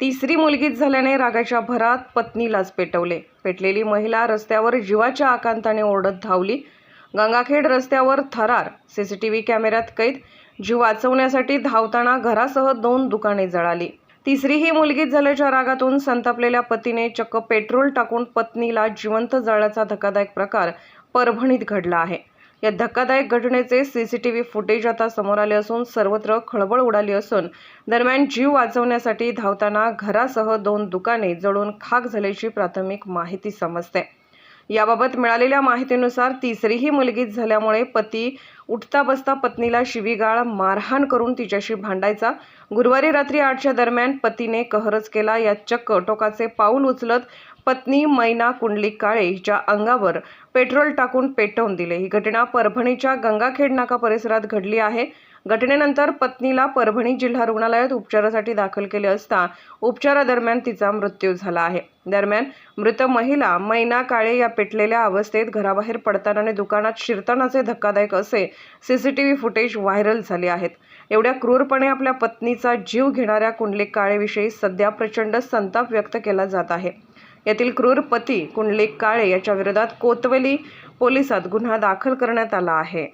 तिसरी मुलगीच झाल्याने रागाच्या भरात पत्नीलाच पेटवले. पेटलेली महिला रस्त्यावर जीवाच्या आकांताने ओरडत धावली. गंगाखेड रस्त्यावर थरार. सीसीटीव्ही कॅमेऱ्यात कैद. जीव वाचवण्यासाठी धावताना घरासह दोन दुकाने जळाली. तिसरी ही मुलगीच झाल्याच्या रागातून संतापलेल्या पतीने चक्क पेट्रोल टाकून पत्नीला जिवंत जाळल्याचा धक्कादायक प्रकार परभणीत घडला आहे. या धक्कादायक घटनेचे सीसीटीव्ही फुटेज आता समोर आले असून सर्वत्र खळबळ उडाली असून दरम्यान जीव वाचवण्यासाठी धावताना घरासह दोन दुकाने जळून खाक झाल्याची प्राथमिक माहिती समजते. याबाबत मिळालेल्या माहितीनुसार तिसरीही मुलगीच झाल्यामुळे पती उठता बसता पत्नीला शिवीगाळ मारहाण करून तिच्याशी भांडायचा. गुरुवारी रात्री आठच्या दरम्यान पतीने कहरच केला. या चक्क टोकाचे पाऊल उचलत पत्नी मैना कुंडली काळे हिच्या अंगावर पेट्रोल टाकून पेटवून दिले. ही घटना परभणीच्या गंगाखेड नाका परिसरात घडली आहे. घटनेनंतर पत्नीला परभणी जिल्हा रुग्णालयात उपचारासाठी दाखल केले असता उपचारादरम्यान तिचा मृत्यू झाला आहे. दरम्यान मृत महिला मैना काळे या पेटलेल्या अवस्थेत घराबाहेर पडताना आणि दुकानात शिरतानाचे धक्कादायक असे सीसीटीव्ही फुटेज व्हायरल झाले आहेत. एवढ्या क्रूरपणे आपल्या पत्नीचा जीव घेणाऱ्या कुंडलिक काळेविषयी सध्या प्रचंड संताप व्यक्त केला जात आहे. यातील क्रूर पती कुंडलिक काळे याच्या विरोधात कोतवली पोलिसात गुन्हा दाखल करण्यात आला आहे.